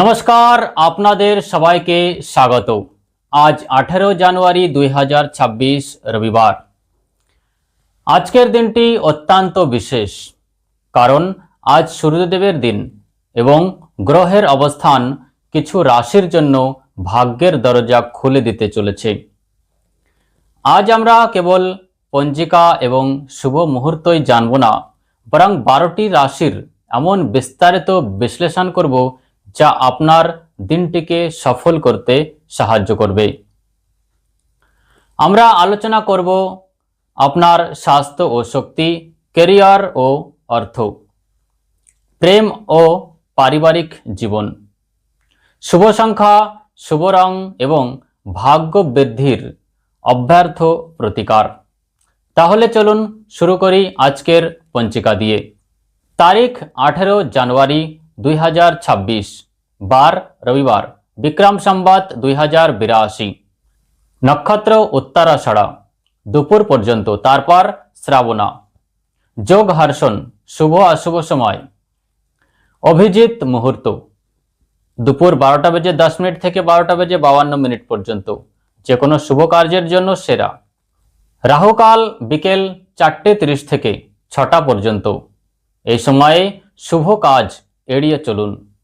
নমস্কার, আপনাদের সবাইকে স্বাগত আজ আঠেরো জানুয়ারি দুই হাজার ছাব্বিশ রবিবার। আজকের দিনটি অত্যন্ত বিশেষ, কারণ আজ সূর্যদেবের দিন এবং গ্রহের অবস্থান কিছু রাশির জন্য ভাগ্যের দরজা খুলে দিতে চলেছে। আজ আমরা কেবল পঞ্জিকা এবং শুভ মুহূর্তই জানব না, বরং বারোটি রাশির এমন বিস্তারিত বিশ্লেষণ করব যা আপনার দিনটিকে সফল করতে সাহায্য করবে। আমরা আলোচনা করব আপনার স্বাস্থ্য ও শক্তি কেরিয়ার ও অর্থ, প্রেম ও পারিবারিক জীবন, শুভ সংখ্যা, শুভ রং এবং ভাগ্য বৃদ্ধির অভ্যর্থ প্রতিকার। তাহলে চলুন শুরু করি আজকের পঞ্চিকা দিয়ে। তারিখ আঠেরো জানুয়ারি দুই হাজার ছাব্বিশ, বার, রবিবার, বিক্রম সম্বাদ দুই হাজার বিরাশি। নক্ষত্র উত্তরাষাঢ়া দুপুর পর্যন্ত, তারপর শ্রাবণা। যোগ হর্ষণ, শুভ অশুভ সময়। অভিজিৎ মুহূর্ত। দুপুর বারোটা বেজে দশ মিনিট থেকে বারোটা বেজে বাউান্ন মিনিট পর্যন্ত। যে কোনো শুভ কার্যের জন্য সেরা। রাহুকাল, বিকেল চারটে তিরিশ থেকে ছটা পর্যন্ত। এই সময়ে শুভ কাজ এড়িয়ে চলুন।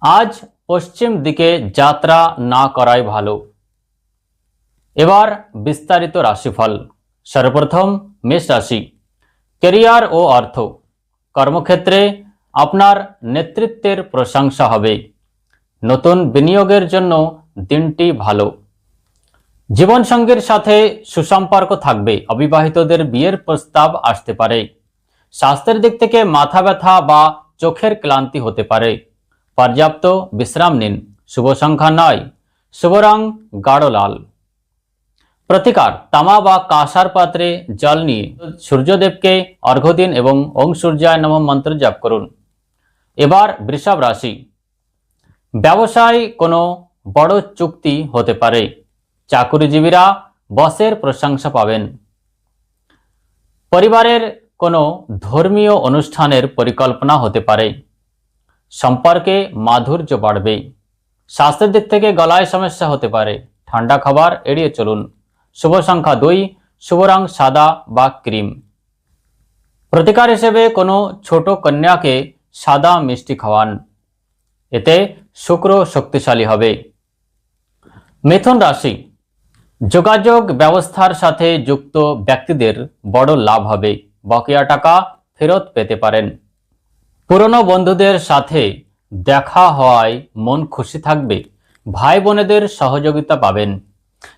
আজ পশ্চিম দিকে যাত্রা না করাই ভালো। এবার বিস্তারিত রাশিফল। সর্বপ্রথম মেষ রাশি। কেরিয়ার ও অর্থ। কর্মক্ষেত্রে আপনার নেতৃত্বের প্রশংসা হবে। নতুন বিনিয়োগের জন্য দিনটি ভালো। জীবনসঙ্গীর সাথে সুসম্পর্ক থাকবে। অবিবাহিতদের বিয়ের প্রস্তাব আসতে পারে। স্বাস্থ্যের দিক থেকে মাথা ব্যথা বা চোখের ক্লান্তি হতে পারে। পর্যাপ্ত বিশ্রাম নিন। শুভ সংখ্যা নয়। শুভ রং গাঢ় লাল। প্রতিকার, তামা বা কাঁসার পাত্রে জল নিয়ে সূর্যদেবকে অর্ঘ্য দিন এবং ওং সূর্যায় নম মন্ত্র জপ করুন। এবার বৃষভ রাশি। ব্যবসায় কোনো বড় চুক্তি হতে পারে। চাকুরিজীবীরা বসের প্রশংসা পাবেন। পরিবারের কোনো ধর্মীয় অনুষ্ঠানের পরিকল্পনা হতে পারে। সম্পর্কে মাধুর্য বাড়বে। স্বাস্থ্যের দিক থেকে গলায় সমস্যা হতে পারে। ঠান্ডা খাবার এড়িয়ে চলুন। শুভ সংখ্যা দুই, শুভ রং সাদা বা ক্রিম। প্রতিকার হিসেবে কোনো ছোট কন্যাকে সাদা মিষ্টি খাওয়ান। এতে শুক্র শক্তিশালী হবে। মিথুন রাশি। যোগাযোগ ব্যবস্থার সাথে যুক্ত ব্যক্তিদের বড় লাভ হবে। বকেয়া টাকা ফেরত পেতে পারেন। পুরনো বন্ধুদের সাথে দেখা হওয়ায় মন খুশি থাকবে। ভাই বোনেদের সহযোগিতা পাবেন।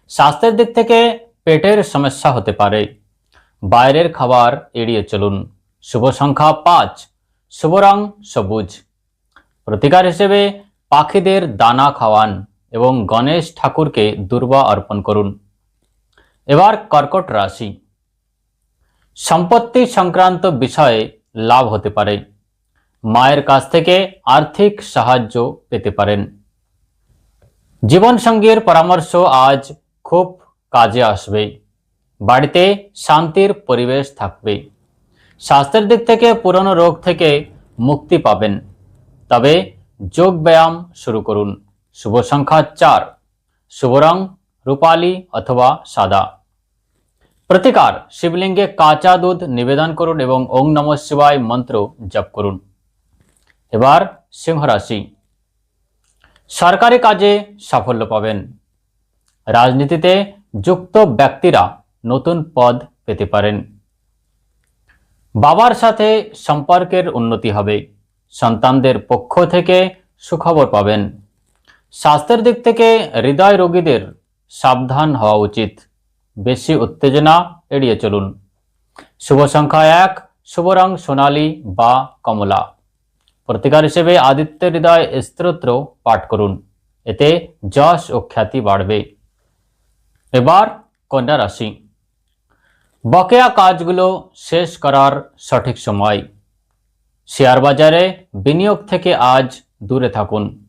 স্বাস্থ্যের দিক থেকে পেটের সমস্যা হতে পারে। বাইরের খাবার এড়িয়ে চলুন। শুভ সংখ্যা পাঁচ। শুভ রং সবুজ। প্রতিকার হিসেবে পাখিদের দানা খাওয়ান এবং গণেশ ঠাকুরকে দুর্বা অর্পণ করুন। এবার কর্কট রাশি। সম্পত্তি সংক্রান্ত বিষয়ে লাভ হতে পারে। মায়ের কাছ থেকে আর্থিক সাহায্য পেতে পারেন। জীবনসঙ্গীর পরামর্শ আজ খুব কাজে আসবে। বাড়িতে শান্তির পরিবেশ থাকবে। স্বাস্থ্যের দিক থেকে পুরনো রোগ থেকে মুক্তি পাবেন। তবে যোগ ব্যায়াম শুরু করুন। শুভ সংখ্যা চার। শুভ রং, রূপালী অথবা সাদা। প্রতিকার, শিবলিঙ্গে কাঁচা দুধ নিবেদন করুন এবং ওং নম শিবায় মন্ত্র জপ করুন। এবার সিংহ রাশি সরকারি কাজে সাফল্য পাবেন। রাজনীতিতে যুক্ত ব্যক্তিরা নতুন পদ পেতে পারেন। বাবার সাথে সম্পর্কের উন্নতি হবে। সন্তানদের পক্ষ থেকে সুখবর পাবেন। স্বাস্থ্যের দিক থেকে হৃদয় রোগীদের সাবধান হওয়া উচিত। বেশি উত্তেজনা এড়িয়ে চলুন। শুভ সংখ্যা এক, শুভ রং সোনালী বা কমলা। প্রতিকার হিসেবে আদিত্য হৃদয় স্তোত্র পাঠ করুন। এতে যশ ও খ্যাতি বাড়বে। এবার কন্যা রাশি। বকেয়া কাজগুলো শেষ করার সঠিক সময়। শেয়ার বাজারে বিনিয়োগ থেকে আজ দূরে থাকুন।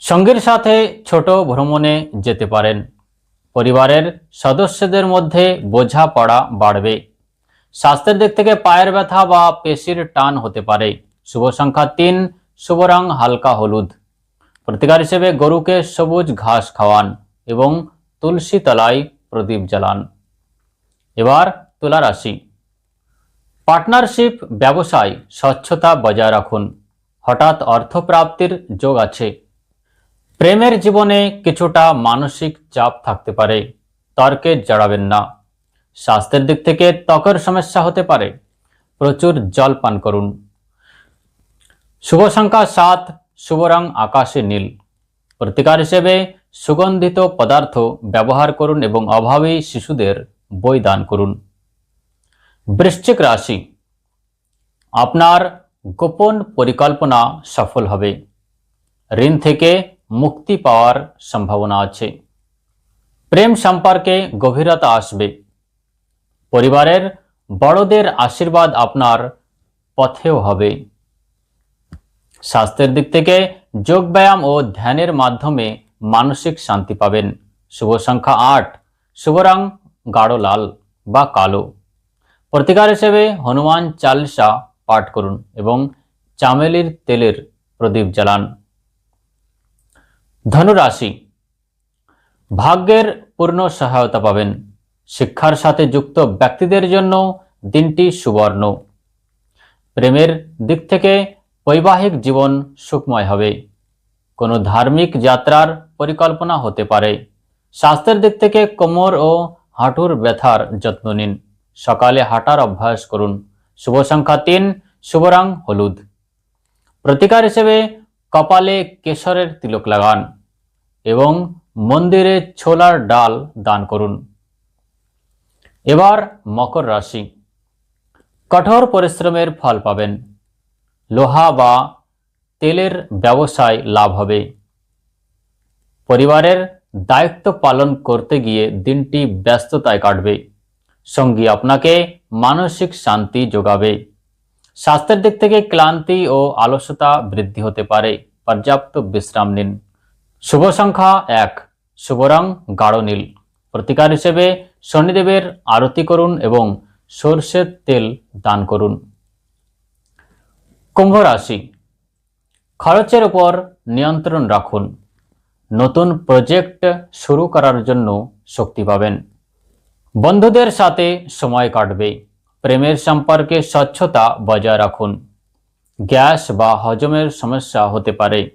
সঙ্গীর সাথে ছোট ভ্রমণে যেতে পারেন। পরিবারের সদস্যদের মধ্যে বোঝাপড়া বাড়বে। স্বাস্থ্যের দিক থেকে পায়ের ব্যথা বা পেশির টান হতে পারে। শুভ সংখ্যা তিন, শুভ রং হালকা হলুদ। প্রতিকার হিসেবে গরুকে সবুজ ঘাস খাওয়ান এবং তুলসী তলায় প্রদীপ জ্বালান। এবার তুলা রাশি। পার্টনারশিপ, ব্যবসায় স্বচ্ছতা বজায় রাখুন। হঠাৎ অর্থপ্রাপ্তির যোগ আছে। প্রেমের জীবনে কিছুটা মানসিক চাপ থাকতে পারে, তর্কে জড়াবেন না। স্বাস্থ্যের দিক থেকে ত্বকের সমস্যা হতে পারে। প্রচুর জল পান করুন। শুভ সংখ্যা সাত, শুভ রং আকাশে নীল। প্রতিকার হিসেবে সুগন্ধিত পদার্থ ব্যবহার করুন এবং অভাবী শিশুদের বই দান করুন। বৃশ্চিক রাশি, আপনার গোপন পরিকল্পনা সফল হবে। ঋণ থেকে মুক্তি পাওয়ার সম্ভাবনা আছে। প্রেম সম্পর্কে গভীরতা আসবে। পরিবারের বড়দের আশীর্বাদ আপনার পথেও হবে। স্বাস্থ্যের দিক থেকে যোগ ব্যায়াম ও ধ্যানের মাধ্যমে মানসিক শান্তি পাবেন। শুভ সংখ্যা আট, শুভ রং গাঢ় লাল বা কালো। প্রতিকার হিসেবে হনুমান চালিসা পাঠ করুন এবং চামেলির তেলের প্রদীপ জ্বালান। ধনুরাশি। ভাগ্যের পূর্ণ সহায়তা পাবেন। শিক্ষার সাথে যুক্ত ব্যক্তিদের জন্য দিনটি সুবর্ণ। প্রেমের দিক থেকে বৈবাহিক জীবন সুখময় হবে। কোনো ধার্মিক যাত্রার পরিকল্পনা হতে পারে। স্বাস্থ্যের দিক থেকে কোমর ও হাঁটুর ব্যথার যত্ন নিন। সকালে হাঁটার অভ্যাস করুন। শুভ সংখ্যা তিন, শুভ রং হলুদ। প্রতিকার হিসেবে কপালে কেশরের তিলক লাগান এবং মন্দিরে ছোলার ডাল দান করুন। এবার মকর রাশি। কঠোর পরিশ্রমের ফল পাবেন। লোহা বা তেলের ব্যবসায় লাভ হবে। পরিবারের দায়িত্ব পালন করতে গিয়ে দিনটি ব্যস্ততায় কাটবে। সঙ্গী আপনাকে মানসিক শান্তি যোগাবে। স্বাস্থ্যের দিক থেকে ক্লান্তি ও আলস্যতা বৃদ্ধি হতে পারে। পর্যাপ্ত বিশ্রাম নিন। শুভ সংখ্যা এক। শুভ রং গাঢ় নীল। প্রতিকার হিসেবে শনিদেবের আরতি করুন এবং সর্ষের তেল দান করুন। কুম্ভ রাশি। খরচের উপর নিয়ন্ত্রণ রাখুন। নতুন প্রজেক্ট শুরু করার জন্য শক্তি পাবেন। বন্ধুদের সাথে সময় কাটবে। প্রেমের সম্পর্কে স্বচ্ছতা বজায় রাখুন। গ্যাস বা হজমের সমস্যা হতে পারে।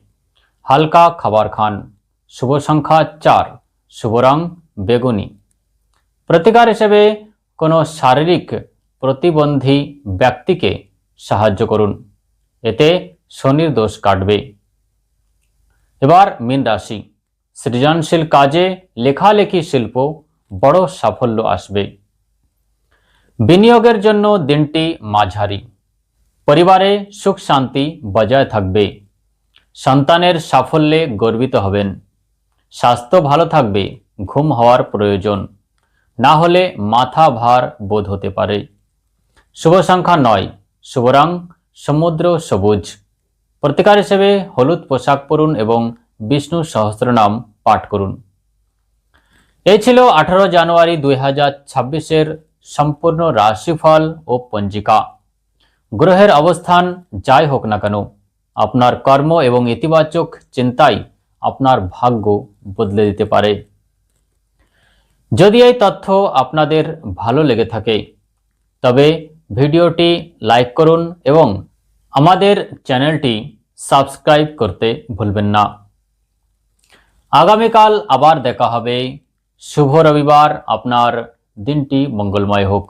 হালকা খাবার খান। শুভ সংখ্যা চার। শুভ রং বেগুনি। প্রতিকার হিসেবে কোনো শারীরিক প্রতিবন্ধী ব্যক্তিকে সাহায্য করুন। এতে শনির দোষ কাটবে। এবার মীন রাশি। সৃজনশীল কাজে লেখালেখি শিল্প বড় সাফল্য আসবে। বিনিয়োগের জন্য দিনটি মাঝারি। পরিবারে সুখ শান্তি বজায় থাকবে। সন্তানের সাফল্যে গর্বিত হবেন। স্বাস্থ্য ভালো থাকবে, ঘুম হওয়ার প্রয়োজন। না হলে মাথা ভার বোধ হতে পারে। শুভ সংখ্যা নয়, শুভ রং, সমুদ্র সবুজ। প্রতিকার হিসেবে হলুদ পোশাক পরুন এবং বিষ্ণু সহস্রনাম পাঠ করুন। এই ছিল আঠারো জানুয়ারি দুই হাজার ছাব্বিশের সম্পূর্ণ রাশিফল ও পঞ্জিকা। গ্রহের অবস্থান যাই হোক না কেন, আপনার কর্ম এবং ইতিবাচক চিন্তাই আপনার ভাগ্য বদলে দিতে পারে। যদি এই তথ্য আপনাদের ভালো লেগে থাকে, তবে ভিডিওটি লাইক করুন এবং আমাদের চ্যানেলটি সাবস্ক্রাইব করতে ভুলবেন না। আগামীকাল আবার দেখা হবে। শুভ রবিবার আপনার দিনটি মঙ্গলময় হোক